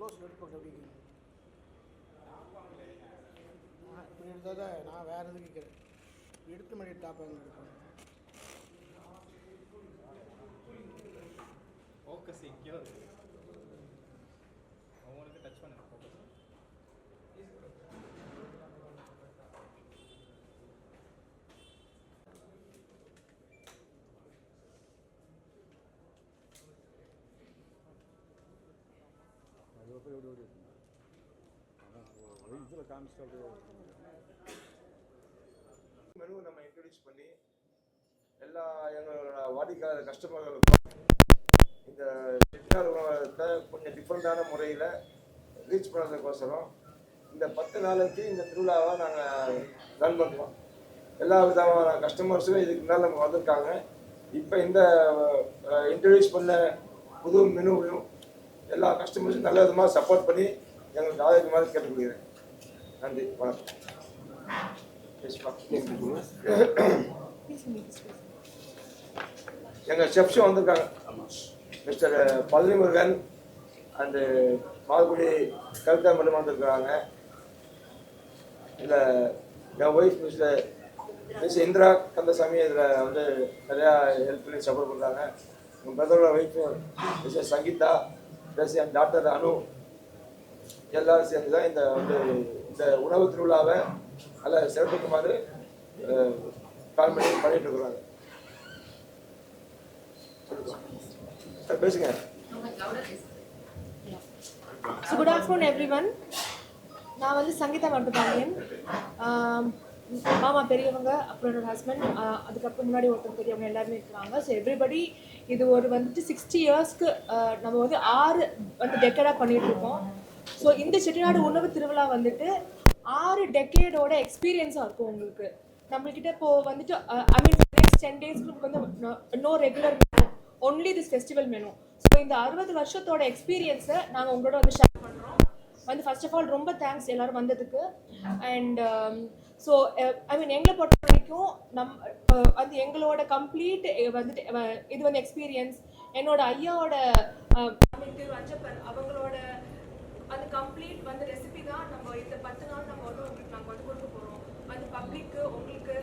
Close எடுத்து அப்படி ஆ, இப்படி எடுத்தால் தான் நான் வேறு எதுவும் கேட்குறேன் எடுத்து மணி டாப் எடுப்பேன் ஃபோக்கஸ் எங்கேயோ இருக்கு அவங்களுக்கு டச் பண்ணுங்க ஃபோக்கஸ் அதுக்கப்புறம் இதில் காமிச்சிட்டு அப்படியே மெனுவை நம்ம இன்ட்ரடியூஸ் பண்ணி எல்லா எங்களோட வாடிக்கையாளர் கஸ்டமர்களுக்கும் இந்த செட்டிநாடு உணவகத்தை கொஞ்சம் டிஃப்ரெண்ட்டான முறையில் ரீச் பண்ணுறதுக்கோசரம் இந்த பத்து நாளைக்கு இந்த திருவிழாவை நாங்கள் ரன் பண்ணுறோம் எல்லா விதமான கஸ்டமர்ஸும் இதுக்கு முன்னால் நம்ம வந்திருக்காங்க. இப்போ இந்த இன்ட்ரடியூஸ் பண்ண புது மெனுவையும் எல்லா கஸ்டமர்ஸும் நல்ல விதமாக சப்போர்ட் பண்ணி எங்களுக்கு ஆதரிக்குமாறு கேட்டுக்கொள்கிறேன். நன்றி வணக்கம். எங்கள் செஃப்ஸும் வந்திருக்காங்க. மிஸ்டர் பழனிமுருகன் அண்டு மால்குடி கவிதா மட்டும் வந்திருக்கிறாங்க. இதில் என் wife mister miss Indira Kandasamy இதில் வந்து நிறையா ஹெல்ப் பண்ணி சப்போர்ட் பண்ணுறாங்க எங்கள் பிரதரோட ஒய்ஃபு மிஸ்டர் சங்கீதா. ப்ளஸ் என் டாக்டர் அனு எல்லாரும் சேர்ந்து தான் இந்த வந்து இந்த உணவு திருவிழாவை நல்லா சிறப்புக்குமாறு கால் பண்ணி பண்ணிட்டு இருக்கிறாங்க பேசுங்க. குட் ஆஃப்டர்நூன் எவ்ரி ஒன் நான் வந்து சங்கீதா மட்டும்தாங்க மாமா பெரியவங்க அப்புறம் என்னோட ஹஸ்பண்ட் அதுக்கப்புறம் முன்னாடி ஒருத்தர் பெரியவங்க எல்லாருமே இருக்கிறாங்க. ஸோ எவ்ரிபடி இது ஒரு வந்துட்டு சிக்ஸ்டி இயர்ஸ்க்கு நம்ம வந்து ஆறு வந்து டெக்கடாக பண்ணிட்டு இருக்கோம். ஸோ இந்த செட்டிநாடு உணவு திருவிழா வந்துட்டு ஆறு டெக்கேடோட எக்ஸ்பீரியன்ஸாக இருக்கும் உங்களுக்கு. நம்மள்கிட்ட இப்போ வந்துட்டு ஐ மீன் நெக்ஸ்ட் டென் டேஸ்க்கு வந்து no regular menu only this festival menu so இந்த அறுபது வருஷத்தோட எக்ஸ்பீரியன்ஸை நாங்கள் உங்களோட வந்து ஷேர் பண்ணுறோம் வந்து ஃபர்ஸ்ட் ஆஃப் ஆல் ரொம்ப தேங்க்ஸ் எல்லோரும் வந்ததுக்கு. அண்ட் ஸோ ஐ மீன் எங்களை பொறுத்த வரைக்கும் நம் அது வந்து எங்களோட கம்ப்ளீட் eh, வந்துட்டு இது வந்து எக்ஸ்பீரியன்ஸ் என்னோட ஐயாவோட திரு அஞ்சப்பன் அவங்களோட அந்த கம்ப்ளீட் வந்து ரெசிபி தான் நம்ம இந்த பத்து நாள் நம்ம வந்து உங்களுக்கு நாங்கள் வந்து கொடுக்க போகிறோம் வந்து பப்ளிக்கு உங்களுக்கு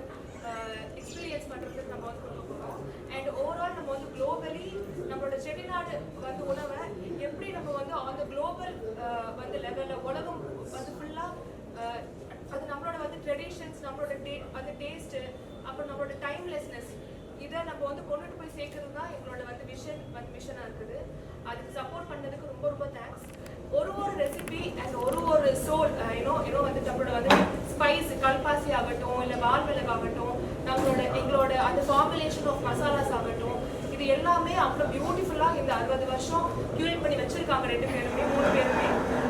எக்ஸ்பீரியன்ஸ் பண்ணுறதுக்கு நம்ம வந்து கொடுக்க போகிறோம் அண்ட் ஓவரால் நம்ம வந்து குளோபலி நம்மளோட செட்டிநாடு வந்து உணவை எப்படி நம்ம வந்து அந்த குளோபல் வந்து லெவலில் உலகம் வந்து ஃபுல்லாக அது நம்மளோட வந்து ட்ரெடிஷன்ஸ் நம்மளோட டே அந்த டேஸ்ட்டு அப்புறம் நம்மளோட டைம்லெஸ்னஸ் இதை நம்ம வந்து கொண்டுட்டு போய் சேர்க்கறது தான் எங்களோட வந்து விஷன் வந்து மிஷனாக இருக்குது. அதுக்கு சப்போர்ட் பண்ணதுக்கு ரொம்ப ரொம்ப தேங்க்ஸ் ஒரு ஒரு ரெசிபி அண்ட் ஒரு ஒரு சோல் யூனோ ஏனோ வந்து நம்மளோட வந்து ஸ்பைஸ் கல்பாசி ஆகட்டும் இல்லை வால் மிளகு ஆகட்டும் நம்மளோட எங்களோட அந்த ஃபார்முலேஷன் ஆஃப் மசாலாஸ் ஆகட்டும் இது எல்லாமே அவ்வளோ பியூட்டிஃபுல்லாக இந்த அறுபது வருஷம் கியூரேட் பண்ணி வச்சுருக்காங்க ரெண்டு பேருமே மூணு பேருமே.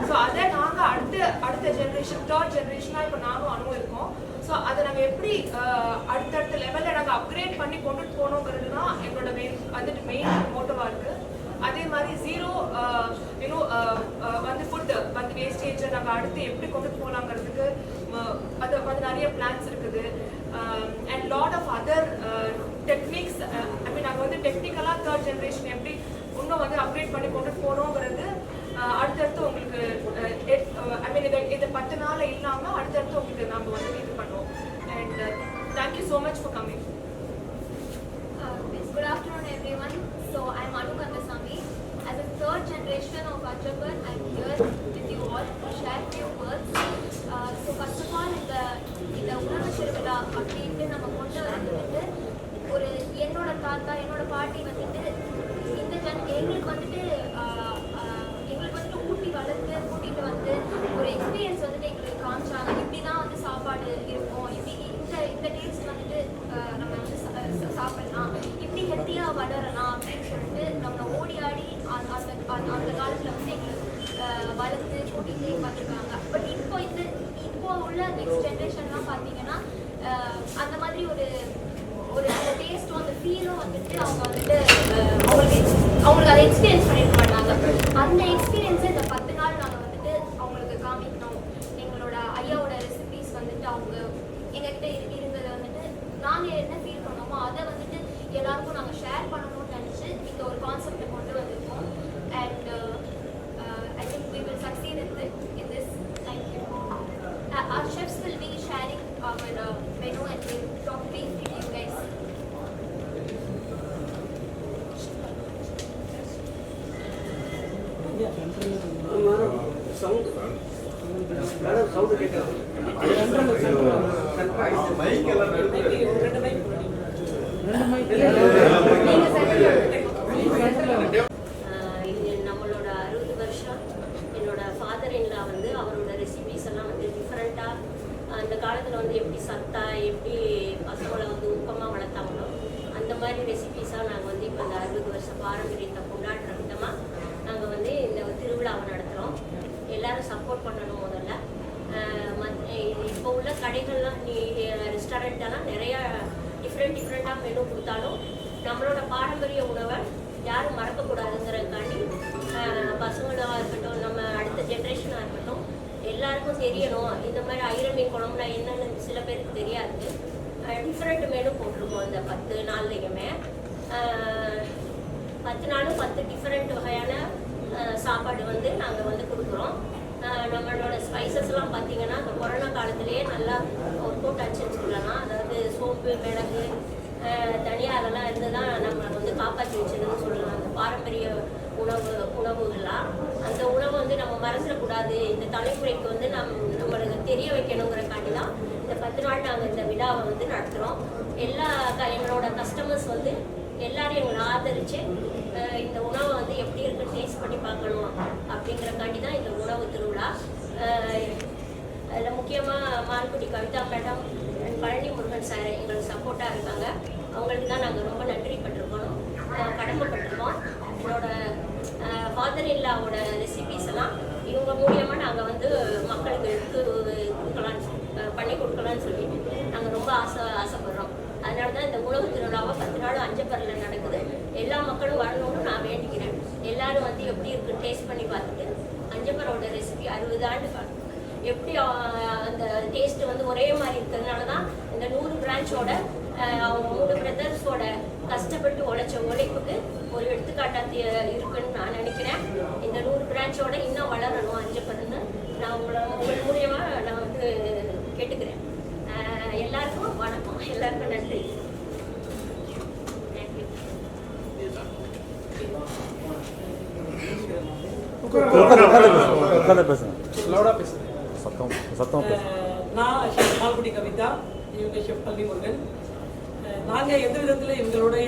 ஸோ அதை நாங்கள் அடுத்த அடுத்த ஜென்ரேஷன் தேர்ட் ஜென்ரேஷனாக இப்போ நானும் அனுபவம் ஸோ அதை நாங்கள் எப்படி அடுத்தடுத்த லெவலில் நாங்கள் அப்கிரேட் பண்ணி கொண்டுட்டு போகணுங்கிறது தான் எங்களோட மெயின் வந்துட்டு மெயின் மோட்டோவாக இருக்குது அதே மாதிரி ஜீரோ யூனோ வந்து ஃபுட் வந்து வேஸ்டேஜை நாங்கள் அடுத்து எப்படி கொண்டுட்டு போகலாங்கிறதுக்கு அது வந்து நிறைய பிளான்ஸ் இருக்குது. And lot of other techniques I mean நாங்கள் வந்து டெக்னிக்கலாக தேர்ட் ஜென்ரேஷன் எப்படி இன்னும் வந்து அப்கிரேட் பண்ணி கொண்டுட்டு போகணுங்கிறது அடுத்தடுத்து உங்களுக்கு ஐ மீன் இது இது பத்து நாள் இல்லாமல் அடுத்தடுத்து உங்களுக்கு நம்ம வந்து இது பண்ணுவோம் and thank you so much for coming Uh, uh Good afternoon, everyone. So I'm Anu Kandasamy. As a third generation of Achapan, I'm here with you all to share few words. Uh, so first of all, இந்த இந்த உணவு திருவிழா அப்படின்ட்டு நம்ம கொண்டு வரது ஒரு என்னோட தாத்தா என்னோட பாட்டி வந்துட்டு இந்த ஜன் எங்களுக்கு வந்துட்டு ஆஹ், ஆஹ், எங்களுக்கு வந்துட்டு ஊட்டி வளர்த்து கூட்டிட்டு வந்து ஒரு எக்ஸ்பீரியன்ஸ் வந்துட்டு எங்களுக்கு காமிச்சாங்க இப்படி தான் வந்து சாப்பாடு இருக்கும் இப்படி இந்த இந்த டேஸ்ட் வந்துட்டு ஆஹ், நம்ம வந்து சா- சா- சாப்பிடலாம் இப்படி ஹெல்த்தியாக வளரலாம் அப்படின்னு சொல்லிட்டு நம்ம ஓடி ஆடி அந்த அந்த அந்த- அந்த காலத்தில் வந்து எங்களுக்கு ஆஹ், வளர்த்து கூட்டிகிட்டே வந்திருக்காங்க பட் இப்போ இந்த இப்போ உள்ள நெக்ஸ்ட் ஜென்ரேஷன்லாம் பார்த்தீங்கன்னா ஆஹ், அந்த மாதிரி ஒரு ஒரு அந்த டேஸ்ட்டும் அந்த ஃபீலும் வந்துட்டு அவங்க வந்துட்டு அஹ், அவங்களுக்கு அவங்களுக்கு அதை எக்ஸ்பீரியன்ஸ் பண்ணிருக்க மாட்டாங்க அந்த எக்ஸ்பீரியன்ஸை இந்த பத்து நாள் நாங்கள் வந்துட்டு அவங்களுக்கு காமிக்கணும் எங்களோட ஐயாவோட ரெசிபிஸ் வந்துட்டு அவங்க எங்ககிட்ட இரு- இருந்ததை வந்துட்டு நாங்கள் என்ன ஃபீல் பண்ணோமோ அதை வந்துட்டு எல்லாருக்கும் நாங்கள் ஷேர் பண்ணணும்னு நினச்சி இந்த ஒரு கான்செப்டை கொண்டு வந்திருக்கோம் and I think we will our uh, menu and we'll talk briefly to you guys. Ah இது நம்மளோட அறுபது வருஷம் என்னோட ஃபாதர் இன்லா வந்து அவரோட ரெசிபிஸ் எல்லாம் வந்து டிஃப்ரெண்ட்டாக அந்த காலத்தில் வந்து எப்படி சத்தா எப்படி பசங்களை வந்து ஊக்கமாக வளர்த்தாங்களோ அந்த மாதிரி ரெசிபிஸாக நாங்கள் வந்து இப்போ இந்த அறுபது வருஷம் பாரம்பரியத்தை கொண்டாடுற விதமாக நாங்கள் வந்து இந்த திருவிழாவை நடத்துகிறோம் எல்லாரும் சப்போர்ட் பண்ணணும் முதல்ல ஆஹ் மத்- இப்போ உள்ள கடைகள்லாம் நீ ரெஸ்டாரண்ட்டெல்லாம் நிறையா டிஃப்ரெண்ட் பெண்ணும் கொடுத்தாலும் நம்மளோட பாரம்பரிய உணவை யாரும் மறக்கக்கூடாதுங்கிறதுக்காண்டி பசங்களாக இருக்கட்டும் நம்ம அடுத்த ஜென்ரேஷனாக இருக்கட்டும் எல்லாருக்கும் தெரியணும். இந்த மாதிரி ஐரமீன் குழம்புனா என்னன்னு சில பேருக்கு தெரியாது. டிஃப்ரெண்ட் மெனு போட்டிருக்கோம் அந்த பத்து நாள்லையுமே. பத்து நாளும் பத்து டிஃப்ரெண்ட் வகையான சாப்பாடு வந்து நாங்கள் வந்து கொடுக்குறோம். நம்மளோட ஸ்பைசஸ்லாம் பார்த்தீங்கன்னா இந்த கொரோனா காலத்திலேயே நல்லா ஒர்க் அவுட் ஆச்சுன்னு சொல்லலாம். அதாவது சோப்பு மிளகு தனியாரெல்லாம் அதெல்லாம் இருந்து தான் நம்மளை வந்து காப்பாற்றி வச்சதுன்னு சொல்லலாம். அந்த பாரம்பரிய உணவு உணவுகள்லாம். அந்த உணவை வந்து நம்ம மறந்துடக்கூடாது. இந்த தலைமுறைக்கு வந்து நம் நம்மளுக்கு தெரிய வைக்கணுங்கிறக்காண்டி தான் இந்த பத்து நாள் நாங்கள் இந்த விழாவை வந்து நடத்துகிறோம் எல்லா க- எங்களோட கஸ்டமர்ஸ் வந்து எல்லாரும் எங்களை ஆதரித்து இந்த உணவை வந்து எப்படி இருக்குன்னு டேஸ்ட் பண்ணி பார்க்கணும் அப்படிங்கிறக்காண்டி தான் இந்த உணவு திருவிழா. அதில் முக்கியமாக மால்குடி கவிதா மேடம் பழனி முருகன் சார் எங்களுக்கு சப்போர்ட்டாக இருக்காங்க. அவங்களுக்கு தான் நாங்கள் ரொம்ப நன்றி பட்டிருக்கோம். கடமைப்பட்டிருக்கோம். அவங்களோட ஃபாதர் இல்லாவோட ரெசிபிஸ் எல்லாம் இவங்க மூலியமாக நாங்கள் வந்து மக்களுக்கு எடுத்து கொடுக்கலான்னு பண்ணி கொடுக்கலான்னு சொல்லிட்டு நாங்கள் ரொம்ப ஆசை ஆசைப்படுறோம். அதனால தான் இந்த உணவு திருவிழாவை பத்து நாள் அஞ்சப்பரில் நடக்குது. எல்லா மக்களும் வரணும்னு நான் வேண்டிக்கிறேன். எல்லாரும் வந்து எப்படி இருக்கு டேஸ்ட் பண்ணி பார்த்துட்டு அஞ்சப்பரோட ரெசிபி அறுபது ஆண்டு எப்படி அந்த டேஸ்ட் வந்து ஒரே மாதிரி இருக்கிறதுனால தான் இந்த நூறு பிரான்ச்சோட அவங்க மூணு பிரதர்ஸோட கஷ்டப்பட்டு உழைச்ச உழைப்புக்கு ஒரு எடுத்துக்காட்டாக இருக்குன்னு நான் நினைக்கிறேன் இந்த நூறு பிரான்ச்சோட இன்னும் வளரணும் அஞ்சப்பர்னு நான் உங்களை உங்கள் மூலியமாக நான் வந்து கேட்டுக்கிறேன் எல்லாருக்கும் வணக்கம் எல்லாருக்கும் நன்றி உட்கார பேசுங்க லவுடா பேசுங்க சத்தம் சத்தம் நான் ஷெஃப் மால்குடி கவிதா இவங்க ஷெஃப் பள்ளி முருகன் நாங்கள் நாங்க எந்த விதத்துல இவங்களுடைய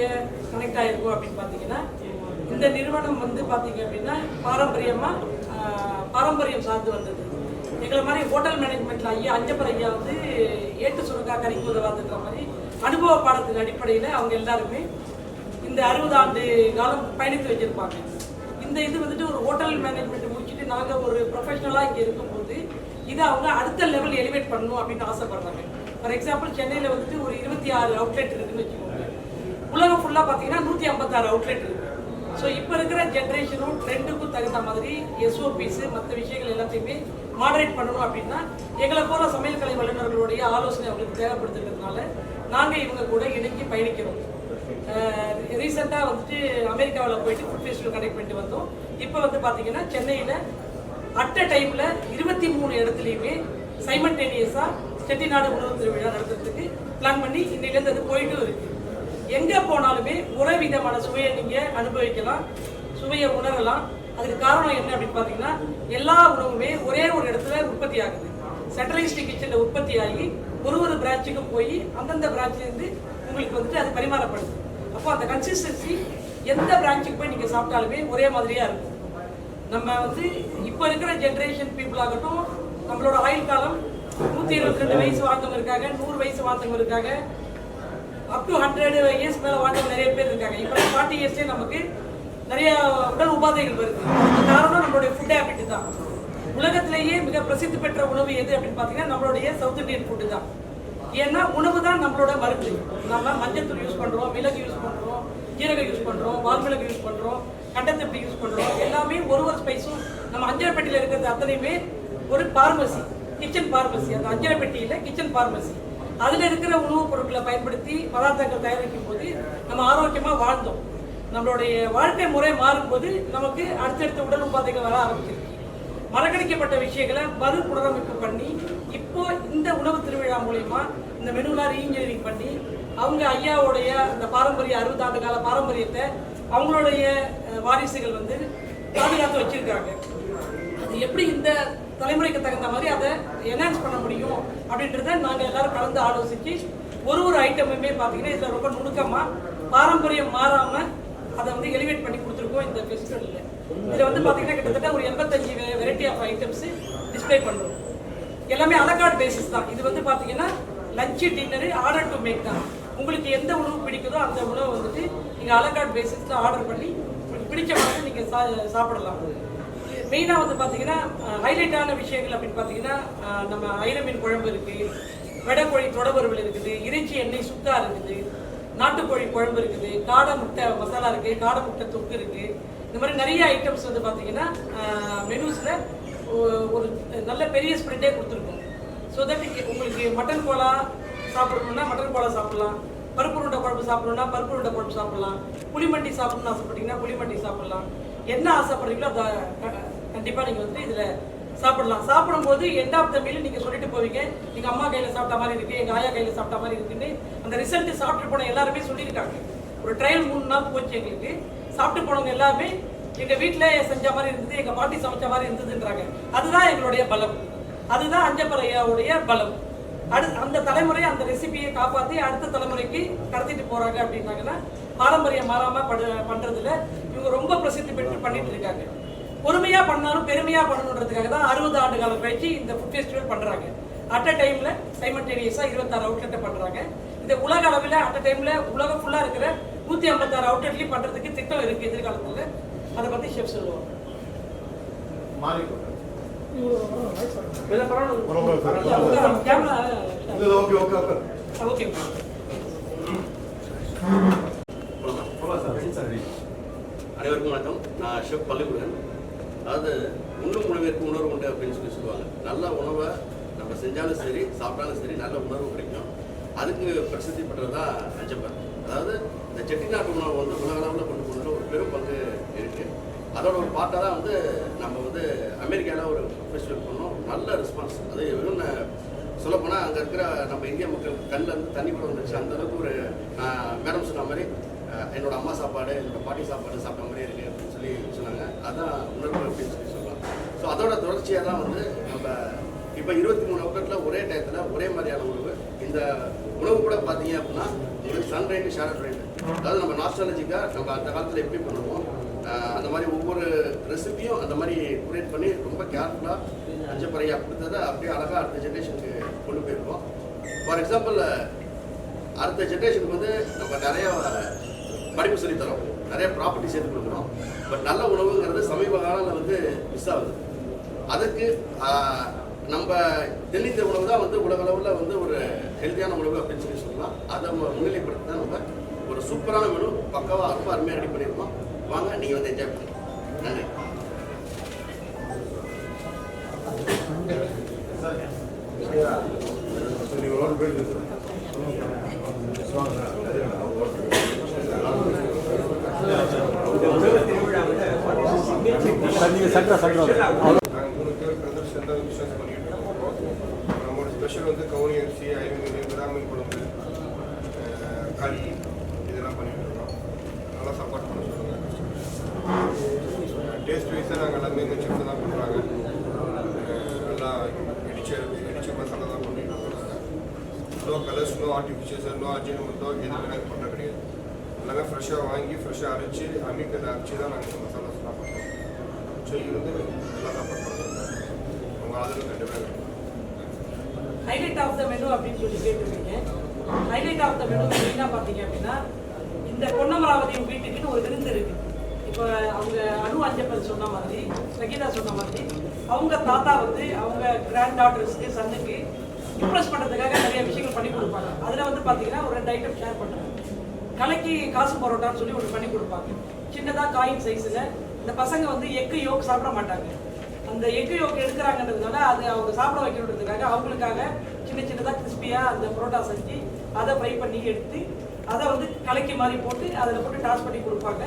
கனெக்ட் ஆயிருக்கோம் அப்படின்னு பார்த்தீங்கன்னா இந்த நிறுவனம் வந்து பார்த்தீங்க அப்படின்னா பாரம்பரியமா பாரம்பரியம் சார்ந்து வந்தது. எங்களை மாதிரி ஹோட்டல் மேனேஜ்மெண்ட்ல ஐயா அஞ்சப்பர் ஐயா வந்து ஏட்டு சுருக்கா கறிக்கு உதவாதுன்ற மாதிரி அனுபவ பாடத்தின் அடிப்படையில் அவங்க எல்லாருமே இந்த அறுபது ஆண்டு காலம் பயணித்து வச்சிருப்பாங்க. இந்த இது வந்துட்டு ஒரு ஹோட்டல் மேனேஜ்மெண்ட் முடிச்சுட்டு நாங்கள் ஒரு ப்ரொஃபஷனலாக இங்கே இருக்கும்போது இதை அவங்க அடுத்த லெவல் எலிவேட் பண்ணணும் அப்படின்னு ஆசைப்படுறாங்க. ஃபார் எக்ஸாம்பிள் சென்னையில் வந்துட்டு ஒரு இருபத்தி ஆறு அவுட்லெட் இருக்குன்னு வச்சுக்கோங்க. உலகம் ஃபுல்லாக பார்த்தீங்கன்னா நூற்றி ஐம்பத்தாறு அவுட்லெட் இருக்கு. ஸோ இப்போ இருக்கிற ஜென்ரேஷனும் ட்ரெண்டுக்கும் தகுந்த மாதிரி எஸ்ஓபிஸு மற்ற விஷயங்கள் எல்லாத்தையுமே மாடரேட் பண்ணணும் அப்படின்னா எங்களை போல சமையல் கலை வல்லுநர்களுடைய ஆலோசனை அவங்களுக்கு தேவைப்படுத்துறதுனால நாங்கள் இவங்க கூட இணைஞ்சு பயணிக்கிறோம். ரீசெண்டாக வந்துட்டு அமெரிக்காவில் போயிட்டு ஃபுட் ஃபெஸ்டிவல் கனெக்ட் பண்ணிட்டு வந்தோம். இப்போ வந்து பார்த்தீங்கன்னா சென்னையில் அட் அ டைமில் இருபத்தி மூணு இடத்துலையுமே சைமல்டேனியஸாக செட்டிநாடு உணவு திருவிழா நடத்துறதுக்கு பிளான் பண்ணி இன்னிலேருந்து அது போயிட்டும் இருக்கு. எங்கே போனாலுமே ஒரே விதமான சுவையை நீங்கள் அனுபவிக்கலாம் சுவையை உணரலாம். அதுக்கு காரணம் என்ன அப்படின்னு பார்த்தீங்கன்னா எல்லா உணவுமே ஒரே ஒரு இடத்துல உற்பத்தி ஆகுது. சென்ட்ரலைஸ்டு கிச்சனில் உற்பத்தி ஆகி ஒரு ஒரு பிரான்ச்சுக்கும் போய் அந்தந்த பிரான்ச்லேருந்து உங்களுக்கு வந்துட்டு அது பரிமாறப்படுது. அப்போ அந்த கன்சிஸ்டன்சி எந்த பிரான்ச்சுக்கு போய் நீங்கள் சாப்பிட்டாலுமே ஒரே மாதிரியாக இருக்கும். நம்ம வந்து இப்போ இருக்கிற ஜென்ரேஷன் பீப்புள் ஆகட்டும் நம்மளோட ஆயுள் காலம் நூற்றி இருபத்தி ரெண்டு வயசு வாழ்ந்தவங்க இருக்காங்க நூறு வயசு வாழ்ந்தவங்க இருக்காங்க. அப் டு ஹண்ட்ரட் இயர்ஸ் மேலே வாழ்ந்தவங்க நிறைய பேர் இருக்காங்க. இப்போ ஃபார்ட்டி இயர்ஸ்லேயே நமக்கு நிறைய உடல் உபாதைகள் வருது. காரணம் நம்மளுடைய ஃபுட் ஹேபிட் தான். உலகத்திலேயே மிக பிரசித்தி பெற்ற உணவு எது அப்படின்னு பார்த்தீங்கன்னா நம்மளுடைய சவுத் இந்தியன் ஃபுட்டு தான். ஏன்னா உணவு தான் நம்மளோட மருந்து. நம்ம மஞ்சத்தூள் யூஸ் பண்ணுறோம் மிளகு யூஸ் பண்ணுறோம் ஜீரகம் யூஸ் பண்ணுறோம் வால்மிளகு யூஸ் பண்ணுறோம் கட்டத்தப்பி யூஸ் பண்ணுறோம் எல்லாமே ஒரு ஒரு ஸ்பைஸும் நம்ம அஞ்சரை இருக்கிறது அத்தனையுமே ஒரு பார்மசி கிச்சன் பார்மசி அந்த அஞ்சரை கிச்சன் பார்மசி அதில் இருக்கிற உணவுப் பொருட்களை பயன்படுத்தி பதார்த்தங்கள் தயாரிக்கும் போது நம்ம ஆரோக்கியமாக வாழ்ந்தோம். நம்மளுடைய வாழ்க்கை முறை மாறும்போது நமக்கு அடுத்தடுத்த உடல் உபாதைகள் வர ஆரம்பிச்சிருக்கு மறக்கடிக்கப்பட்ட விஷயங்களை மறுபுனரமைப்பு பண்ணி இப்போ இந்த உணவு திருவிழா மூலயமா இந்த மெனுலாம் ரீஇன்ஜினியரிங் பண்ணி அவங்க ஐயாவுடைய அந்த பாரம்பரிய அறுபது ஆண்டு கால பாரம்பரியத்தை அவங்களுடைய வாரிசுகள் வந்து பாதுகாத்து வச்சிருக்காங்க. அது எப்படி இந்த தலைமுறைக்கு தகுந்த மாதிரி அதை என்ஹான்ஸ் பண்ண முடியும் அப்படின்றத நாங்கள் எல்லாரும் கலந்து ஆலோசித்து ஒரு ஒரு ஐட்டமுமே பார்த்தீங்கன்னா இதில் ரொம்ப நுணுக்கமாக பாரம்பரியம் மாறாமல் அதை வந்து எலிவேட் பண்ணி கொடுத்துருக்கோம் இந்த ஃபெஸ்டிவலில் இதில் வந்து பார்த்தீங்கன்னா கிட்டத்தட்ட ஒரு எண்பத்தஞ்சு வெரைட்டி ஆஃப் ஐட்டம்ஸ் டிஸ்ப்ளே பண்ணுறோம். எல்லாமே அலகார்ட் பேசிஸ் தான். இது வந்து பார்த்தீங்கன்னா lunch dinner order to make தான். உங்களுக்கு எந்த உணவு பிடிக்குதோ அந்த உணவை வந்துட்டு நீங்கள் அலகார்ட் பேசிஸில் ஆர்டர் பண்ணி பிடிச்ச மாதிரி நீங்கள் சா சாப்பிடலாம். மெயினாக வந்து பார்த்தீங்கன்னா ஹைலைட்டான விஷயங்கள் அப்படின்னு பார்த்தீங்கன்னா நம்ம ஐர மீன் குழம்பு இருக்குது வெடக்கோழி தொடவறுவல் இருக்குது இறைச்சி எண்ணெய் சுக்கா இருக்குது நாட்டுக்கோழி குழம்பு இருக்குது காடை முட்டை மசாலா இருக்குது காடை முட்டை தொக்கு இருக்குது இந்த மாதிரி நிறைய ஐட்டம்ஸ் வந்து பார்த்தீங்கன்னா மெனூஸில் ஒரு நல்ல பெரிய ஸ்ப்ரெட்டே கொடுத்துருக்கோம். ஸோ தட் உங்களுக்கு மட்டன் கோலா சாப்பிடணும்னா மட்டன் கோலா சாப்பிடலாம். பருப்பு உருண்டை குழம்பு சாப்பிடணும்னா பருப்பு உருண்டை குழம்பு சாப்பிடலாம். புளிமண்டி சாப்பிடணும்னு ஆசைப்பட்டீங்கன்னா புளிமண்டி சாப்பிடலாம். என்ன ஆசைப்படுறீங்களோ அதை கண்டிப்பாக நீங்கள் வந்து இதில் சாப்பிடலாம். சாப்பிடும்போது எண்ட் ஆஃப் த மீல் நீங்கள் சொல்லிட்டு போவீங்க. எங்கள் அம்மா கையில் சாப்பிட்ட மாதிரி இருக்குது எங்கள் ஆயா கையில் சாப்பிட்ட மாதிரி இருக்குன்னு. அந்த ரிசல்ட்டு சாப்பிட்டு போன எல்லாருமே சொல்லியிருக்காங்க. ஒரு ட்ரையல் மூணு நாள் போச்சு எங்களுக்கு. சாப்பிட்டு போனவங்க எல்லாமே எங்கள் வீட்டில் செஞ்ச மாதிரி இருந்தது எங்கள் பாட்டி சமைச்ச மாதிரி இருந்ததுன்றாங்க. அதுதான் எங்களுடைய பலம். அதுதான் அஞ்சப்பறையாவுடைய பலம். அடு அந்த தலைமுறை அந்த ரெசிபியை காப்பாற்றி அடுத்த தலைமுறைக்கு கடத்திட்டு போறாங்க அப்படின்னாங்கன்னா பாரம்பரியம் மாறாம படு பண்றதுல இவங்க ரொம்ப பிரசித்தி பெற்று பண்ணிட்டு இருக்காங்க. பொறுமையா பண்ணாலும் பெருமையா பண்ணணுன்றதுக்காக தான் அறுபது ஆண்டு காலம் கழிச்சு இந்த ஃபுட் ஃபெஸ்டிவல் பண்றாங்க. அட் அ டைம்ல சைமல்டேனியஸா இருபத்தாறு அவுட்லெட்டை பண்றாங்க. இந்த உலக அளவில் அட் அ டைம்ல உலகம் ஃபுல்லா இருக்கிற நூத்தி ஐம்பத்தாறு அவுட்லெட்லயும் பண்றதுக்கு திட்டம் இருக்கு எதிர்காலத்துல. அதை பத்தி ஷெஃப் சொல்லுவாங்க. ஓகே அனைவருக்கும் வணக்கம். நான் ஷெஃப் பள்ளிமுருகன் அதாவது உண்ணும் உணவிற்கு உணர்வு உண்டு அப்படின்னு சொல்லி சொல்லுவாங்க. நல்ல உணவை நம்ம செஞ்சாலும் சரி சாப்பிட்டாலும் சரி நல்ல உணர்வு கிடைக்கும். அதுக்கு பிரசித்தி பெற்றது தான் அஞ்சப்பர் அதாவது இந்த செட்டிநாட்டு உணவு வந்து உலகளவில் கொண்டு போனதில் ஒரு பெரும் பங்கு இருக்குது அதோட ஒரு பார்ட்டாக தான் வந்து நம்ம வந்து அமெரிக்காவில் ஒரு ஃபெஸ்டிவல் பண்ணோம். நல்ல ரெஸ்பான்ஸ் அது வெறும் சொல்லப்போனால் அங்கே இருக்கிற நம்ம இந்திய மக்கள் கண்ணில் இருந்து தண்ணி கூட வந்துச்சு அந்த அளவுக்கு ஒரு மேடம் சொன்ன மாதிரி என்னோட அம்மா சாப்பாடு என்னோட பாட்டி சாப்பாடு சாப்பிட்ட மாதிரி இருக்குது அப்படின்னு சொல்லி சொன்னாங்க. அதான் உணர்வு அப்படின்னு சொல்லி சொல்லலாம். ஸோ அதோட தொடர்ச்சியாக தான் வந்து நம்ம இப்போ இருபத்தி மூணு அவுட்லெட்டில் ஒரே டயத்தில் ஒரே மாதிரியான உணவு இந்த உணவு கூட பார்த்தீங்க அப்படின்னா உங்களுக்கு சன் ரைட்டு ஷேடட் ரைட்டு அதாவது நம்ம நாஸ்ட்ராலஜிக்காக நம்ம அந்த காலத்தில் எப்படி பண்ணுவோம் அந்த மாதிரி ஒவ்வொரு ரெசிபியும் அந்த மாதிரி குரியேட் பண்ணி ரொம்ப கேர்ஃபுல்லாக அஞ்சப்பறையா கொடுத்ததை அப்படியே அழகாக அடுத்த ஜென்ரேஷனுக்கு கொண்டு போயிருக்கோம். ஃபார் எக்ஸாம்பிள் அடுத்த ஜென்ரேஷனுக்கு வந்து நம்ம நிறைய படிப்பு சொல்லித் தரோம் நிறைய ப்ராப்பர்ட்டி சேர்த்து கொடுக்குறோம். பட் நல்ல உணவுங்கிறது சமீப காலங்களில் வந்து மிஸ் ஆகுது. அதுக்கு நம்ம தெளிந்த உணவு தான் வந்து உலகளவில் வந்து ஒரு ஹெல்த்தியான உணவு அப்படின்னு சொல்லி சொல்லலாம். அதை நம்ம முன்னிலைப்படுத்தி தான் நம்ம ஒரு சூப்பரான மெனு பக்கவாக ரொம்ப அருமையாக ரெடி பண்ணியிருக்கோம் வாங்க நீங்கள் வந்து என்ஜாய் பண்ணுங்க. நன்றி. நீங்கள் சட்டா சட்டா நாங்கள் மூணு பேர் பிரதர்ஸ் தான் பிஸ்னஸ் பண்ணிட்டு இருக்கோம் நம்மளோட வந்து கவுனி அரிசி ஐநூறு கிராமின் குழம்பு களி இதெல்லாம் பண்ணிகிட்டு இருக்கோம். நல்லா சப்போர்ட் பண்ண சொல்லுங்கள் டேஸ்ட் வைஸாக நாங்கள் எல்லாமே இந்த சிப்ஸ் தான் பண்ணுறாங்க. நல்லா இடிச்ச இடிச்ச மசாலா தான் பண்ணிட்டு இருக்கிறாங்க no colours no artificials no Ajinomoto எதுவுமே நாங்கள் பண்ண கிடையாது. எல்லாமே ஃப்ரெஷ்ஷாக வாங்கி ஃப்ரெஷ்ஷாக அரைச்சி அம்மிக்கல்ல அரைச்சி தான் நாங்கள் மசாலா மசாலாஸ்லாம் பண்ணுறோம் ஸோ இது வந்து நல்லா சப்போர்ட் பண்ணுறோம் உங்கள் ஆதரவு கண்டிப்பாக ஹைலைட் ஆஃப் த மெனு அப்படின்னு சொல்லி கேட்டிருக்கீங்க. ஹைலைட் ஆஃப் த மெனு மெயினாக பார்த்தீங்க அப்படின்னா இந்த பொன்னமராவதி வீட்டுக்குன்னு ஒரு விருந்து இருக்கு. இப்போ அவங்க அனு அஞ்சப்பன் சொன்ன மாதிரி சகீதா சொன்ன மாதிரி அவங்க தாத்தா வந்து அவங்க கிராண்ட் டாட்டர்ஸ்க்கு சன்னுக்கு இம்ப்ரெஸ் பண்ணுறதுக்காக நிறைய விஷயங்கள் பண்ணி கொடுப்பாங்க. அதில் வந்து பார்த்தீங்கன்னா ஒரு ரெண்டு ஐட்டம் ஷேர் பண்ணுறாங்க கலக்கி காசு பரோட்டான்னு சொல்லி ஒன்று பண்ணி கொடுப்பாங்க. சின்னதாக காயின் சைஸில் இந்த பசங்க வந்து எக்கு யோக் சாப்பிட மாட்டாங்க. அந்த எக்கு யோக் எடுக்கிறாங்கன்றதுனால அது அவங்க சாப்பிட வைக்கணுன்றதுக்காக அவங்களுக்காக சின்ன சின்னதாக கிறிஸ்பியாக அந்த பரோட்டா செஞ்சு அதை ஃப்ரை பண்ணி எடுத்து அதை வந்து கலக்கி மாதிரி போட்டு அதில் போட்டு டாஸ் பண்ணி கொடுப்பாங்க.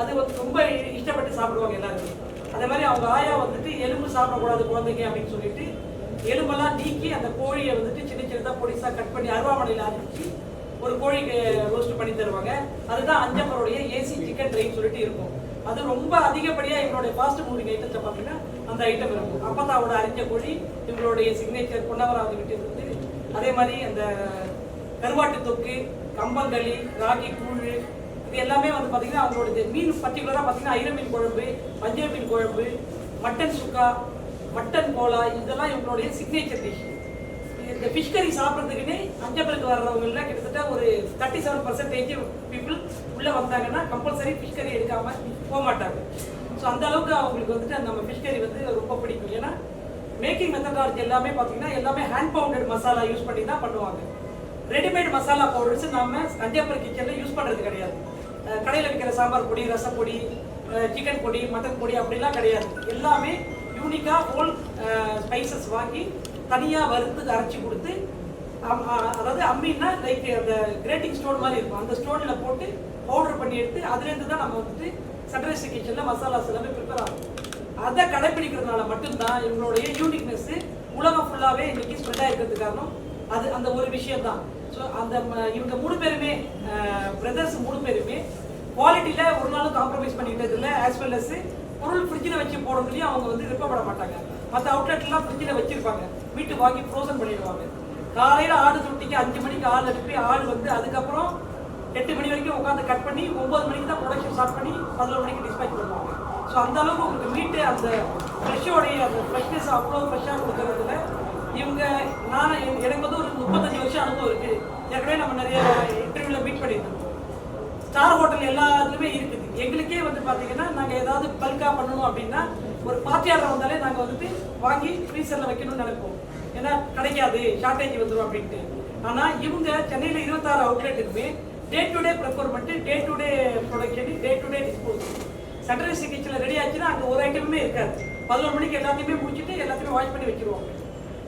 அது வந்து ரொம்ப இஷ்டப்பட்டு சாப்பிடுவாங்க எல்லாருமே. அதே மாதிரி அவங்க ஆயா வந்துட்டு எலும்பு சாப்பிடக்கூடாது குழந்தைங்க அப்படின்னு சொல்லிட்டு எலும்பெல்லாம் நீக்கி அந்த கோழியை வந்துட்டு சின்ன சின்னதாக பொடிசாக கட் பண்ணி அருவாமனையில் அரைச்சி ஒரு கோழிக்கு ரோஸ்ட் பண்ணி தருவாங்க. அதுதான் அஞ்சப்பருடைய ஏசி சிக்கன் ட்ரைன்னு சொல்லிட்டு இருக்கும். அது ரொம்ப அதிகப்படியாக எங்களுடைய ஃபாஸ்ட் மூவிங் ஐட்டத்தை பார்த்தீங்கன்னா அந்த ஐட்டம் இருக்கும். அப்பத்தாவோட அரிஞ்ச கோழி இவங்களுடைய சிக்னேச்சர் பொன்னவராவது வீட்டு இருந்து அதே மாதிரி அந்த கருவாட்டு தொக்கு கம்பங்களி ராகி கூழ் இது எல்லாமே வந்து பார்த்தீங்கன்னா அவங்களோட மீன் பர்டிகுலராக பார்த்தீங்கன்னா ஐர மீன் குழம்பு வஞ்சர மீன் குழம்பு மட்டன் சுக்கா மட்டன் கோலா இதெல்லாம் இவங்களுடைய சிக்னேச்சர் டிஷ் இந்த ஃபிஷ் கறி சாப்பிட்றதுக்குன்னே அஞ்சப்பலுக்கு வர்றவங்கள கிட்டத்தட்ட ஒரு தேர்ட்டி செவன் பர்சன்டேஜ் பீப்புள் உள்ளே வந்தாங்கன்னா கம்பல்சரி ஃபிஷ் கறி எடுக்காமல் போக மாட்டாங்க ஸோ அந்த அளவுக்கு அவங்களுக்கு வந்துட்டு நம்ம ஃபிஷ் கறி வந்து ரொம்ப பிடிக்கும். ஏன்னா மேக்கிங் மெத்தடாலஜி எல்லாமே பார்த்தீங்கன்னா எல்லாமே ஹேண்ட் பவுண்டட் மசாலா யூஸ் பண்ணி தான் பண்ணுவாங்க. ரெடிமேட் மசாலா பவுடர்ஸ் நம்ம அஞ்சப்பர் கிச்சனில் யூஸ் பண்ணுறது கிடையாது. கடையில் விற்கிற சாம்பார் பொடி ரசப்பொடி சிக்கன் பொடி மட்டன் பொடி அப்படிலாம் கிடையாது. எல்லாமே யூனிக்காக ஹோல் ஸ்பைசஸ் வாங்கி தனியாக வறுத்து அரைச்சி கொடுத்து அதாவது அம்மின்னா லைக் அந்த கிரேட்டிங் ஸ்டோன் மாதிரி இருக்கும். அந்த ஸ்டோனில் போட்டு பவுடர் பண்ணி எடுத்து அதுலேருந்து தான் நம்ம வந்துட்டு சன்ரைஸ் கிச்சனில் மசாலாஸ் எல்லாமே ப்ரிப்பேர் ஆகும். அதை கடைப்பிடிக்கிறதுனால மட்டும்தான் இவங்களுடைய யூனிக்னஸ் உலகம் ஃபுல்லாகவே இன்னைக்கு ஸ்ப்ரெட் ஆகிருக்கிறது காரணம் அது அந்த ஒரு விஷயம் தான் ஸோ அந்த இவங்க மூணு பேருமே பிரதர்ஸ் மூணு பேருமே குவாலிட்டியில் ஒரு நாளும் காம்ப்ரமைஸ் பண்ணிக்கிட்டது இல்லை ஆஸ் வெல் அஸ் பொருள் ஃப்ரிட்ஜில் வச்சு போடுறதுலையும் அவங்க வந்து விருப்பப்பட மாட்டாங்க. மற்ற அவுட்லெட்லாம் ஃப்ரிட்ஜில் வச்சிருப்பாங்க. வீட்டு வாங்கி ஃப்ரோசன் பண்ணிடுவாங்க. காலையில் ஆடு சுட்டிக்கு அஞ்சு மணிக்கு ஆள் அனுப்பி ஆள் வந்து அதுக்கப்புறம் எட்டு மணி வரைக்கும் உட்காந்து கட் பண்ணி ஒன்பது மணிக்கு தான் ப்ரொடக்ஷன் ஸ்டார்ட் பண்ணி பதினொரு மணிக்கு டிஸ்பேச் பண்ணுவாங்க. ஸோ அந்த அளவுக்கு உங்களுக்கு மீட்டு அந்த ஃப்ரெஷ்ஷோடைய அந்த ஃப்ரெஷ்னஸ் அவ்வளோ ஃப்ரெஷ்ஷாக கொடுக்கறதுல இவங்க நான் எனக்கு வந்து ஒரு முப்பத்தஞ்சு வருஷம் அனுபவம் இருக்குது ஏற்கனவே நம்ம நிறைய இன்டர்வியூவில் மீட் பண்ணியிருந்தோம். ஸ்டார் ஹோட்டல் எல்லாத்துலேயுமே இருக்குது. எங்களுக்கே வந்து பார்த்தீங்கன்னா நாங்கள் ஏதாவது பல்காக பண்ணணும் அப்படின்னா ஒரு பார்ட்டி வந்தாலே நாங்கள் வந்துட்டு வாங்கி ஃப்ரீசரில் வைக்கணும்னு நினைப்போம். ஏன்னா கிடைக்காது ஷார்ட்டேஜ் வந்துடும் அப்படின்ட்டு. ஆனால் இவங்க சென்னையில் இருபத்தாறு அவுட்லெட்டுக்குமே day to day preferment day to day production day to day disposal sunrise கிச்சனில் ரெடி ஆச்சுன்னா அங்கே ஒரு ஐட்டமுமே இருக்காது. பதினொரு மணிக்கு எல்லாத்தையுமே முடிச்சுட்டு எல்லாத்தையுமே வாஷ் பண்ணி வச்சுருவாங்க.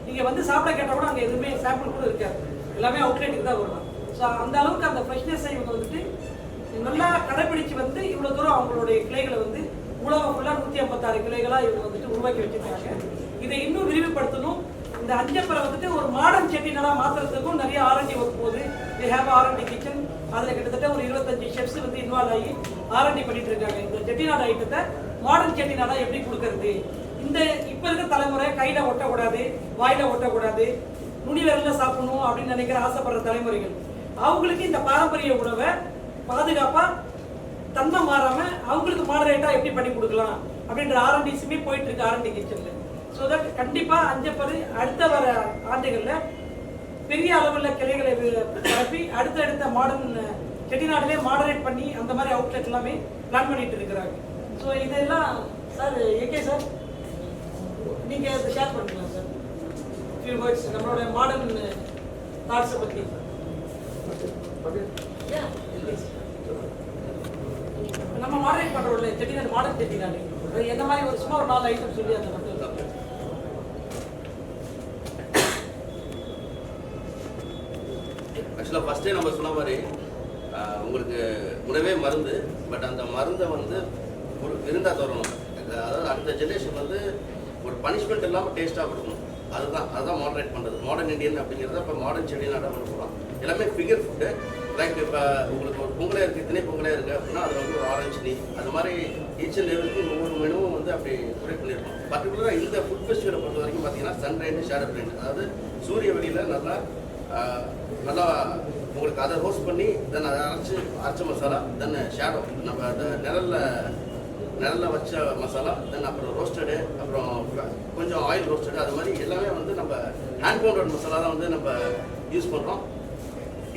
நீங்கள் வந்து சாப்பிட கேட்டால் கூட அங்கே எதுவுமே சாம்பிள் கூட இருக்காது. எல்லாமே அவுட்லேட்டுக்கு தான் வருவாங்க ஸோ அந்த அளவுக்கு அந்த ஃப்ரெஷ்னஸை இவங்க வந்துட்டு நல்லா கடைப்பிடிச்சு வந்து இவ்வளோ தூரம் அவங்களுடைய கிளைகளை வந்து உலகம் ஃபுல்லாக நூற்றி ஐம்பத்தாறு கிளைகளாக இவங்க வந்துட்டு உருவாக்கி வச்சிருக்காங்க. இதை இன்னும் விரிவுபடுத்தணும். இந்த அஞ்சப்பரை வந்துட்டு ஒரு மாடர்ன் செட்டினராக மாற்றுறதுக்கும் நிறைய ஆரண்டி ஒர்க் போகுது. Have R and D kitchen அதில் கிட்டத்தட்ட ஒரு இருபத்தஞ்சு ஷெஃப்ஸ் வந்து இன்வால்வ் ஆகி ஆர்என்டி பண்ணிட்டு இருக்காங்க. இந்த செட்டிநாடு ஐட்டத்தை மாடர்ன் செட்டிநாடா எப்படி கொடுக்கறது? இந்த இப்போ இருக்க தலைமுறை கையில் ஒட்டக்கூடாது வாயில் ஒட்டக்கூடாது நுனி விரல்ல சாப்பிடணும் அப்படின்னு நினைக்கிற ஆசைப்படுற தலைமுறைகள். அவங்களுக்கு இந்த பாரம்பரிய உணவை பாதுகாப்பாக தன்மை மாறாமல் அவங்களுக்கு மாடரேட்டாக எப்படி பண்ணி கொடுக்கலாம் அப்படின்ற ஆர்என்டிஸுமே போயிட்டு இருக்கு ஆர்என்டி கிச்சனில் ஸோ தட் கண்டிப்பா அஞ்சப்பது அடுத்த வர ஆண்டுகளில் பெரிய அளவில் கிளைகளை பரப்பி அடுத்தடுத்த மாடர்ன் செட்டிநாடுலே மாடரேட் பண்ணி அந்த மாதிரி அவுட்லெட் எல்லாமே பிளான் பண்ணிட்டு இருக்கிறாங்க. ஸோ இதெல்லாம் சார் ஏகே சார் நீங்கள் அதை ஷேர் பண்ணிக்கலாம் சார் ஃபியூ வேர்ட்ஸ் நம்மளோட மாடர்ன் தாட்ஸை பற்றி நம்ம மாடரேட் பண்றோம்ல செட்டிநாடு மாடர்ன் செட்டிநாடு. அது மாதிரி ஒரு சும்மா ஒரு நாலு ஐட்டம் சொல்லி அதை மட்டும் ஆக்சுவலாக ஃபஸ்ட்டே நம்ம சொன்ன மாதிரி உங்களுக்கு உணவே மருந்து பட் அந்த மருந்தை வந்து ஒரு விருந்தா தரணும். அதாவது அடுத்த ஜென்ரேஷன் வந்து ஒரு பனிஷ்மெண்ட் இல்லாமல் டேஸ்ட்டாக கொடுக்கணும். அதுதான் அதுதான் மாடரேட் பண்ணுறது மாடர்ன் இண்டியன் அப்படிங்கிறத இப்போ மாடர்ன் செடியில் நடந்து போகலாம் எல்லாமே ஃபிகர் ஃபுட்டு லைக் இப்போ உங்களுக்கு ஒரு பொங்கலே இருக்குது இத்தனை பொங்கலே இருக்குது அப்படின்னா அதில் வந்து ஒரு ஆரஞ்சு நீ அது மாதிரி ஈச் அண்ட் ஒவ்வொரு மெனுவும் வந்து அப்படி குறை பண்ணியிருக்கோம். பர்டிகுலராக இந்த ஃபுட் ஃபெஸ்டிவலை பொறுத்த வரைக்கும் பார்த்தீங்கன்னா சன்ரைன் ஷேர் ஷேடோ அதாவது சூரிய வெளியில் நல்லா நல்லா உங்களுக்கு அதை ரோஸ்ட் பண்ணி தென் அதை அரைச்சி அரைச்ச மசாலா தென் ஷேடோ நம்ம அந்த நிழல்ல நிழல்ல வச்ச மசாலா தென் அப்புறம் ரோஸ்டடு அப்புறம் கொஞ்சம் ஆயில் ரோஸ்டடு அது மாதிரி எல்லாமே வந்து நம்ம ஹேண்ட் பவுண்டட் மசாலா தான் வந்து நம்ம யூஸ் பண்ணுறோம்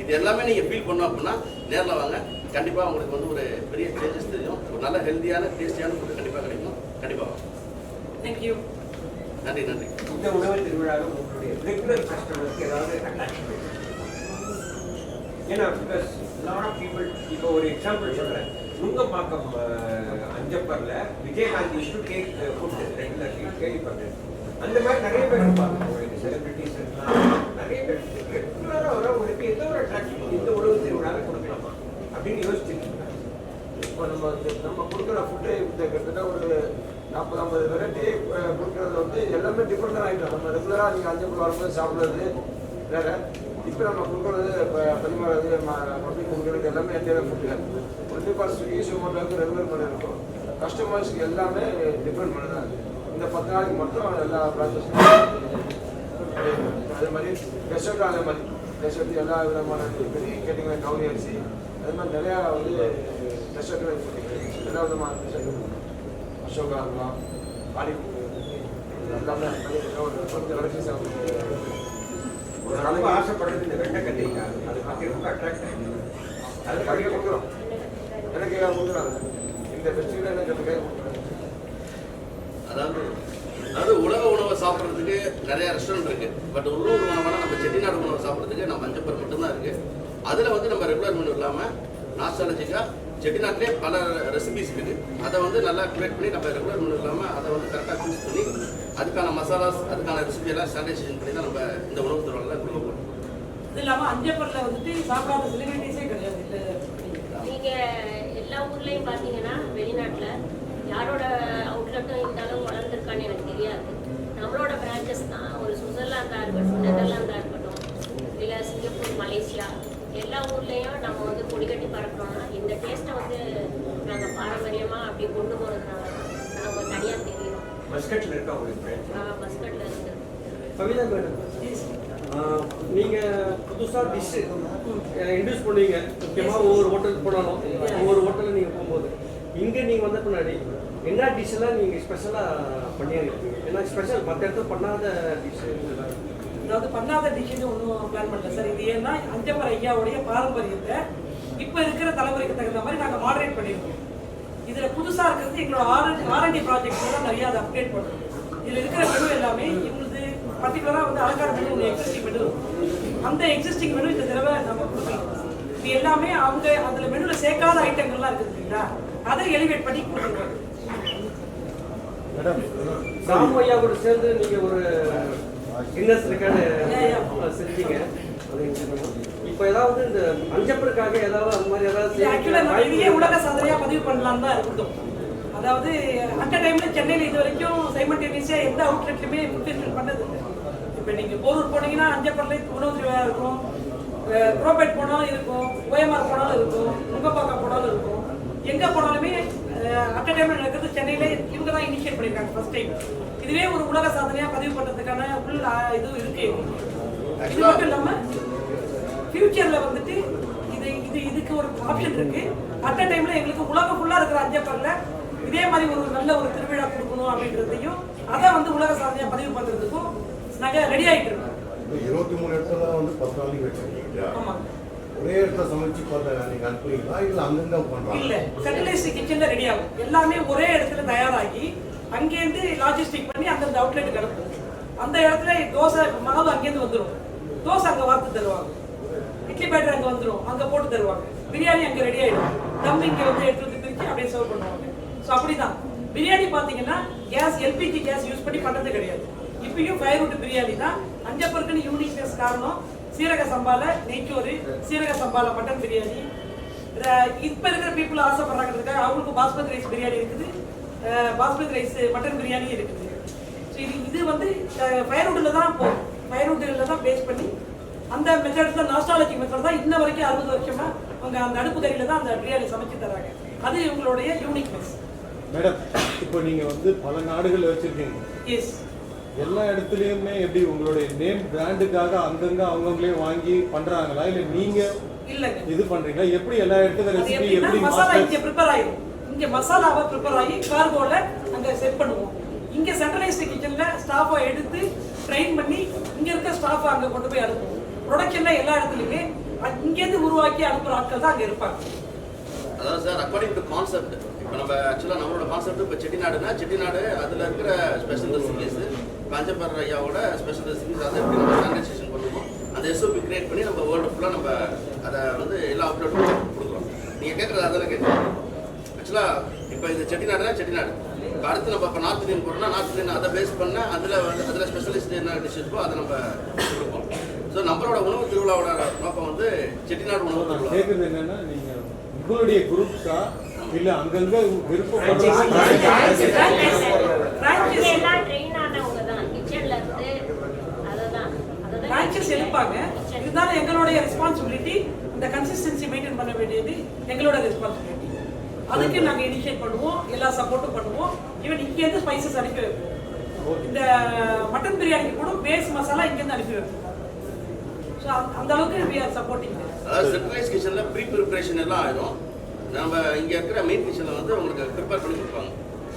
இது எல்லாமே நீங்கள் ஃபீல் பண்ணோம் அப்படின்னா நேரில் வாங்க. கண்டிப்பாக உங்களுக்கு வந்து ஒரு பெரிய சேஞ்சஸ் தெரியும். ஒரு நல்ல ஹெல்த்தியான டேஸ்டியான ஃபுட்டு கண்டிப்பாக கிடைக்கும். கண்டிப்பாக வாங்க. தேங்க்யூ நன்றி நன்றி. இந்த உணவு திருவிழாவில் உங்களுடைய ரெகுலர் கஸ்டமருக்கு ஏதாவது அட்டாச்மெண்ட் ஏன்னா பிகாஸ் லாட் ஆஃப் பீப்புள் இப்போ ஒரு எக்ஸாம்பிள் சொல்கிறேன் நுங்கம்பாக்கம் அஹ், அஞ்சப்பர்ல விஜயகாந்த் இஷ்டு கேக் ஃபுட் ரெகுலர்லி கேள்விப்பட்டேன். அந்த மாதிரி நிறைய பேர் இருப்பாங்க. உங்களுக்கு செலிபிரிட்டிஸ் நிறைய பேர் ரெகுலராக வரவங்களுக்கு எந்த ஒரு அட்ராக்ஷன் இந்த உணவு திருவிழாவில் கொடுக்கலாமா? அப்படின்னு யோசிச்சிருக்கீங்க இப்போ நம்ம இந்த- நம்ம கொடுக்குற ஃபுட்டு இந்த கிட்டத்தட்ட ஒரு நாற்பது ஐம்பது வெரைட்டி கொடுக்கறது வந்து எல்லாமே டிஃப்ரெண்டாக ஆகிட்டோம் நம்ம ரெகுலராக நீங்கள் அஞ்சு கிலோ வரும்போது சாப்பிட்றது வேற. இப்போ நம்ம கொடுக்குறது இப்போ பரிமாறது பப்ளிக் கொடுக்குறது எல்லாமே என்டையாக ஃபுட்டு டுவெண்ட்டி பர்சன்ட் ஸ்விக்கி சுமோட்டோக்கு ரெகுலர் பண்ணியிருக்கோம் கஸ்டமர்ஸ்க்கு எல்லாமே டிஃப்ரெண்ட் பண்ணி தான் இந்த பத்து நாளைக்கு மட்டும் எல்லா ப்ராசஸும் அதே மாதிரி டெசர்ட்டும் அதே மாதிரி. டெசர்ட் எல்லா விதமான பெரிய கேட்டிங்கன்னா கவுனி அரிசி. அது மாதிரி நிறையா வந்து டெசர்ட் எல்லா விதமான டெசர்ட் அசோகா இருக்கலாம் ஆடி எல்லாமே ஒரு கொஞ்சம் ஒரு இந்த கத்திரிக்காய் அது ரொம்ப அட்ராக்ட் ஆகிடுது அது கடையை கொடுக்குறோம் எனக்கு கொடுக்குறாங்க இந்த ஃபெஸ்டிவல் எனக்கு அந்த கையில் கொடுக்குறாங்க அதாவது அதாவது உலக உணவை சாப்பிட்றதுக்கு நிறைய ரெஸ்டாரண்ட் இருக்கு. பட் உள்ளூர் உணவான நம்ம செட்டிநாடு உணவை சாப்பிட்றதுக்கு நம்ம அஞ்சப்பர் மட்டும்தான் இருக்கு. அதில் வந்து நம்ம ரெகுலர் மெனு இல்லாமல் நாஸ்டாலஜிக்காக செட்டிநாட்டிலே பல ரெசிபிஸ் இருக்கு அதை வந்து நல்லா கிரியேட் பண்ணி நம்ம ரெகுலர் மெனு இல்லாமல் அதை வந்து கரெக்டாக சூஸ் பண்ணி அதுக்கான மசாலாஸ் அதுக்கான ரெசிபி எல்லாம் ஸ்டாண்டர்டைசேஷன் பண்ணி தான் நம்ம இந்த உணவு துறையில் கொடுக்க போகிறோம் இது இல்லாமல் அஞ்சப்பரில் வந்துட்டு சாப்பிடாத செலிபிரிட்டிஸே கிடையாது. இல்லை நீங்க எல்லா ஊர்லயும் பாத்தீங்கன்னா வெளிநாட்டுல யாரோட அவுட்லெட்டும் இந்த அளவு வளர்ந்துருக்கான்னு எனக்கு தெரியாது. நம்மளோட பிரான்ச்சஸ் தான். ஒரு சுவிட்சர்லாந்தா இருக்கட்டும் நெதர்லாந்தா இருக்கட்டும் இல்ல சிங்கப்பூர் மலேசியா எல்லா ஊர்லயும் நம்ம வந்து கொடி கட்டி பறக்கிறோம்னா இந்த டேஸ்ட்டை வந்து நாங்க பாரம்பரியமா அப்படி கொண்டு போறதுனால தான் நாங்க தனியா தெரியும் மஸ்கட்டில் இருக்கா உங்களுக்கு? கவிதா மேடம். நீங்கள் புதுசாக டிஷ்ஷு இன்ட்ரடியூஸ் பண்ணுவீங்க முக்கியமாக ஒவ்வொரு ஹோட்டலுக்கு போனாலும் ஒவ்வொரு ஹோட்டலில் நீங்கள் போகும்போது. இங்கே நீங்கள் வந்த பின்னாடி என்ன டிஷ்ஷெல்லாம் நீங்கள் ஸ்பெஷலாக பண்ணியிருக்கீங்க ஏன்னா ஸ்பெஷல் மற்ற இடத்துல பண்ணாத டிஷ்ஷு அதாவது பண்ணாத டிஷ்ஷு ஒன்றும் பிளான் பண்ணல சார். இது ஏன்னா அஞ்சப்பர் ஐயாவுடைய பாரம்பரியத்தை இப்போ இருக்கிற தலைமுறைக்கு தகுந்த மாதிரி நாங்கள் மாடரேட் பண்ணியிருக்கோம் இதில் புதுசாக இருக்கிறது எங்களோட ஆர்என்டி ஆர்என்டி ப்ராஜெக்ட்ல தான் நிறைய அதை அப்டேட் பண்ணுறோம் இதில் இருக்கிற மெனு எல்லாமே எங்களுது பர்டிகுலராக வந்து அலங்கார மெனு ஒரு எக்ஸிஸ்டிங் மெனு அந்த எக்ஸிஸ்டிங் மெனு இந்த தடவை நம்ம கொடுக்கலாம் இது எல்லாமே அவங்க அதில் மெனுவில் சேர்க்காத ஐட்டங்கள்லாம் இருக்குது இல்லைங்களா? அதை எலிவேட் பண்ணி கொடுத்துருக்காங்க ராமு ஐயா கூட சேர்ந்து நீங்கள் ஒரு கின்னஸ் ரெக்கார்டு செஞ்சீங்க அது இப்போ ஏதாவது இந்த அஞ்சப்பருக்காக ஏதாவது அது மாதிரி ஏதாவது ஆக்சுவலாக இதையே உலக சாதனையா பதிவு பண்ணலாம் தான் இருக்கட்டும். அதாவது அட் டைம்ல சென்னையில் இது வரைக்கும் சைமல்டேனியஸா எந்த அவுட்லெட்லையுமே ஃபுட் பண்ணது இப்போ நீங்க போரூர் போனீங்கன்னா அஞ்சப்பர்ல உணவு திருவிழா இருக்கும். குரோபேட் போனாலும் இருக்கும். ஓஎம்ஆர் போனாலும் இருக்கும். நுங்கப்பாக்கம் போனாலும் இருக்கும். எங்க போனாலுமே அட் டைம்ல நடக்கிறது சென்னையில இவங்க தான் இனிஷியேட் பண்ணிருக்காங்க ஃபர்ஸ்ட் டைம் இதுவே ஒரு உலக சாதனையா பதிவு பண்றதுக்கான உள்ள இது இருக்கு. இது மட்டும் இல்லாம ஃபியூச்சர்ல வந்துட்டு இது இது இதுக்கு ஒரு ஆப்ஷன் இருக்கு. அட் டைம்ல எங்களுக்கு உலகம் ஃபுல்லா இருக்கிற அஞ்சப்பர்ல இதே மாதிரி ஒரு நல்ல ஒரு திருவிழா கொடுக்கணும் அப்படின்றதையும் அதை வந்து உலக சாதனையா பதிவு பண்றதுக்கும் நாங்க ரெடி ஆயிட்டு இருக்கோம். இருபத்தி மூணு இடத்துல வந்து பத்து நாளைக்கு வச்சிருக்கீங்க ஆமா. ஒரே இடத்துல சமைச்சு நீங்க அனுப்புறீங்களா? இல்ல அங்கங்க பண்றாங்க இல்ல சென்ட்ரலைஸ்ட் கிச்சன்ல ரெடி ஆகும். எல்லாமே ஒரே இடத்துல தயாராகி அங்கேருந்து லாஜிஸ்டிக் பண்ணி அந்தந்த அவுட்லெட் கிடக்கும் அந்த இடத்துல தோசை மாவு அங்கேருந்து வந்துடும் தோசை அங்க வார்த்து தருவாங்க. இட்லி பேட்டர் அங்கே வந்துடும் அங்கே போட்டு தருவாங்க. பிரியாணி அங்கே ரெடி ஆகிடும் தம் இங்கே வந்து எடுத்து வந்து பிரித்து அப்படியே சர்வ் பண்ணுவாங்க. ஸோ அப்படிதான். பிரியாணி பார்த்தீங்கன்னா கேஸ் எல்பிஜி கேஸ் யூஸ் பண்ணி பண்ணுறது கிடையாது. இப்பயும் ஃபயர் வுட் பிரியாணி தான். அஞ்சப்பருக்குன்னு யூனிக்னஸ் காரணம் சீரக சம்பால நெய்ச்சோறு சீரக சம்பால மட்டன் பிரியாணி. இப்போ இருக்கிற பீப்புள் ஆசைப்படுறாங்கிறதுக்காக அவங்களுக்கு பாஸ்மதி ரைஸ் பிரியாணி இருக்குது. பாஸ்மதி ரைஸ் மட்டன் பிரியாணி இருக்குது. ஸோ இது இது வந்து ஃபயர்வுட்டில் தான் போகும். ஃபயர்வுட்டில் தான் பேஸ் பண்ணி அந்த மெத்தட் தான் நாஸ்டாலஜி மெத்தட் தான் இன்ன வரைக்கும் அறுபது வருஷமா அவங்க அந்த அடுப்பு கறியில தான் அந்த பிரியாணி சமைச்சு தராங்க. அது இவங்களுடைய யூனிக்னஸ் மேடம் இப்போ நீங்க வந்து பல நாடுகள் வச்சிருக்கீங்க. எஸ் எல்லா இடத்துலயுமே எப்படி உங்களுடைய நேம் பிராண்டுக்காக அங்கங்க அவங்கவுங்களே வாங்கி பண்றாங்களா? இல்ல நீங்க இல்லைங்க. இது பண்றீங்களா? எப்படி எல்லா இடத்துல ரெசிபி எப்படி மசாலா இங்க ப்ரிப்பேர் ஆயிடும் இங்க மசாலாவை ப்ரிப்பேர் ஆகி கார்கோல அங்க செட் பண்ணுவோம். இங்க சென்ட்ரலைஸ்டு கிச்சன்ல ஸ்டாஃபை எடுத்து ட்ரெயின் பண்ணி இங்க இருக்க ஸ்டாஃபை அங்க கொண்டு போய் அனுப்புவோம். ப்ரொடக்ஷன்ல எல்லா இடத்துலயுமே இங்கேருந்து உருவாக்கி அனுப்புற ஆட்கள் தான் அங்க இருப்பாங்க. அதான் சார் அக்கார்டிங் டு கான்செப்ட் இப்போ நம்ம ஆக்சுவலாக நம்மளோட கான்செப்ட் இப்போ செட்டிநாடுனா செட்டிநாடு அதில் இருக்கிற ஸ்பெஷல் ரெசிபிஸ் காஞ்சபர் ஐயாவோட ஸ்பெஷல் ரெசிபிஸ் அதை எப்படி நம்ம ஸ்டாண்டர்டைசேஷன் பண்ணுவோம் அந்த எஸ்ஓபி கிரியேட் பண்ணி நம்ம வேர்ல்டு ஃபுல்லாக நம்ம அதை வந்து எல்லா அப்லோடும் கொடுக்குறோம். நீங்கள் கேட்குறது அதெல்லாம் கேட்குறோம் ஆக்சுவலாக இப்போ இது செட்டிநாடுனா செட்டிநாடு. இப்போ அடுத்து நம்ம இப்போ நார்த் இந்தியன் போகிறோம்னா நார்த் இந்தியன் அதை பேஸ் பண்ண அதில் அதில் ஸ்பெஷலிஸ்ட் என்ன டிஷ் இருக்கோ அதை நம்ம கொடுப்போம். ஸோ நம்மளோட உணவு திருவிழாவோட நோக்கம் வந்து செட்டிநாடு உணவு திருவிழா. கேக்குறது என்னன்னா நீங்க உங்களுடைய குரூப்ஸா இல்ல அங்கங்க விருப்பம் இங்க எல்லாம் ட்ரெயின் ஆனவங்க தான். கிச்சன்ல இருந்து அததான். அததான் பிரான்ச்சஸ் எழுப்பாங்க. இருந்தாலும் எங்களுடைய ரெஸ்பான்சிபிலிட்டி இந்த கன்சிஸ்டன்சி மெயின்டைன் பண்ண வேண்டியது எங்களோட ரெஸ்பான்சிபிலிட்டி அதுக்கு நாங்கள் இனிஷியேட் பண்ணுவோம் எல்லா சப்போர்ட்டும் பண்ணுவோம். ஈவன் இங்கேருந்து ஸ்பைசஸ் அனுப்பி வைப்போம். இந்த மட்டன் பிரியாணிக்கு கூட பேஸ் மசாலா இங்கேருந்து அனுப்பி வைப்போம். அந்த அளவுக்கு வி ஆர் சப்போர்ட்டிங் அதாவது சென்ட்ரலைஸ் கிச்சனில் ப்ரீ ப்ரிப்பரேஷன் எல்லாம் ஆயிடும் நம்ம இங்கே இருக்கிற மெயின் கிச்சனில் வந்து உங்களுக்கு ப்ரிப்பேர் பண்ணி கொடுப்பாங்க.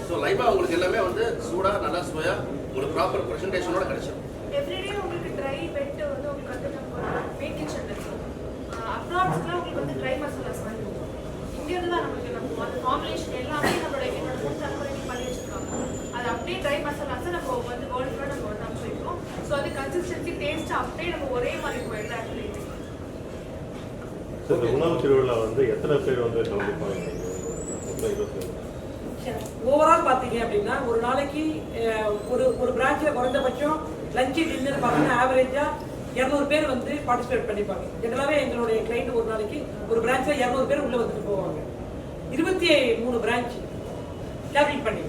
ஸோ லைவாக உங்களுக்கு எல்லாமே வந்து சூடாக நல்லா சுவையாக உங்களுக்கு ப்ராப்பர் ப்ரெசன்டேஷனோட கிடைச்சிடும் எவ்ரிடே உங்களுக்கு ட்ரை பெட் வந்து உங்களுக்கு வந்து மெயின் கிச்சன் இருக்கும். அப்ராட்ஸ்க்குலாம் உங்களுக்கு வந்து ட்ரை மசாலாஸ் இருக்கும். இங்கேருந்து தான் நமக்கு நம்ம அந்த எல்லாமே நம்மளோட என்னோட மூணு தலைமுறைக்கு பண்ணி வச்சிருக்காங்க. அது அப்படியே ட்ரை மசாலாஸை நம்ம வந்து வேர்ல்டு ஃபுல்லாக நம்ம வந்து அது கன்சிஸ்டன்சி டேஸ்ட் அப்படியே நம்ம ஒரே மாதிரி சார் இந்த உணவு திருவிழா வந்து எத்தனை பேர் வந்து கலந்துப்பாங்க? ஓவரால் பார்த்தீங்க அப்படின்னா ஒரு நாளைக்கு ஒரு ஒரு பிரான்ச்சில் குறைந்தபட்சம் லஞ்சு டின்னர் பார்த்தீங்கன்னா ஆவரேஜாக இரநூறு பேர் வந்து பார்ட்டிசிபேட் பண்ணிப்பாங்க. ஜெனரலாகவே எங்களுடைய கிளைண்ட் ஒரு நாளைக்கு ஒரு பிரான்ச்சில் இரநூறு பேர் உள்ளே வந்துட்டு போவாங்க. இருபத்தி மூணு பிரான்ச் கேபிள் பண்ணி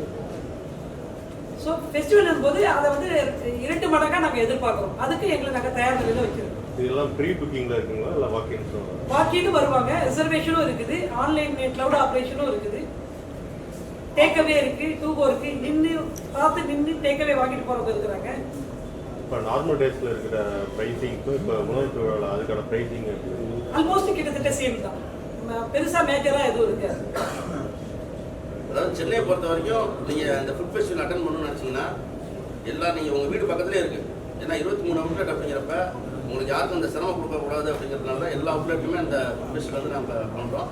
ஸோ ஃபெஸ்டிவல் போது அதை வந்து இரண்டு மடங்காக நாங்கள் எதிர்பார்க்குறோம். அதுக்கு எங்களை நாங்கள் தயார் நிலையில் வச்சிருக்கோம் இதெல்லாம் ப்ரீ புக்கிங்ல இருக்குங்களா? இல்லை வாக்கிங்ஸ் வாக்கின்னு வருவாங்க. ரிசர்வேஷனும் இருக்குது. ஆன்லைன் கிளவுட் ஆப்ரேஷனும் இருக்குது. டேக்அவே இருக்கு டூகோ இருக்கு. நின்று பார்த்து நின்று டேக்அவே வாங்கிட்டு போறவங்க இருக்கிறாங்க. இப்போ நார்மல் டேஸ்ல இருக்கிற ப்ரைஸிங்க்கும் இப்போ உணவு திருவிழா அதுக்கான ப்ரைஸிங் ஆல்மோஸ்ட் கிட்டத்தட்ட சேம் தான். பெருசா மேஜரா எதுவும் இருக்காது. சென்னையை பொறுத்த வரைக்கும் நீங்கள் அந்த ஃபுட் ஃபெஸ்டிவல் அட்டன் பண்ணணும்னு நினச்சிங்கன்னா எல்லாம் நீங்கள் உங்கள் வீடு பக்கத்துலேயே இருக்குது ஏன்னா இருபத்தி மூணு அவுட்லெட் அப்படிங்கிறப்ப உங்களுக்கு யாருக்கும் அந்த சிரமம் கொடுக்கக்கூடாது அப்படிங்கிறதுனால தான் எல்லா அவுட்லெட்டுமே அந்த ஃபுட் ஃபெஸ்டிவல் வந்து நம்ம பண்ணுறோம்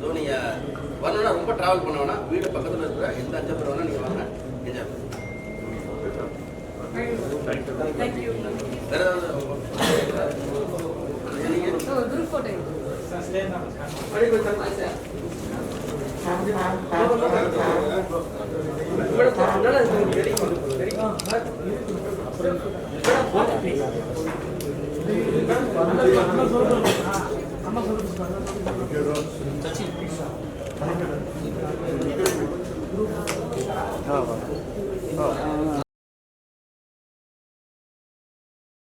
ஸோ நீங்கள் வரணும்னா ரொம்ப ட்ராவல் பண்ண வேணாம். வீடு பக்கத்தில் இருக்கிற எந்த அஞ்சு பேர் வேணால் நீங்கள் வாங்க என்ஜாய் வேறு ஏதாவது நீங்கள் குரூப் ஃபோட்டோ ஆ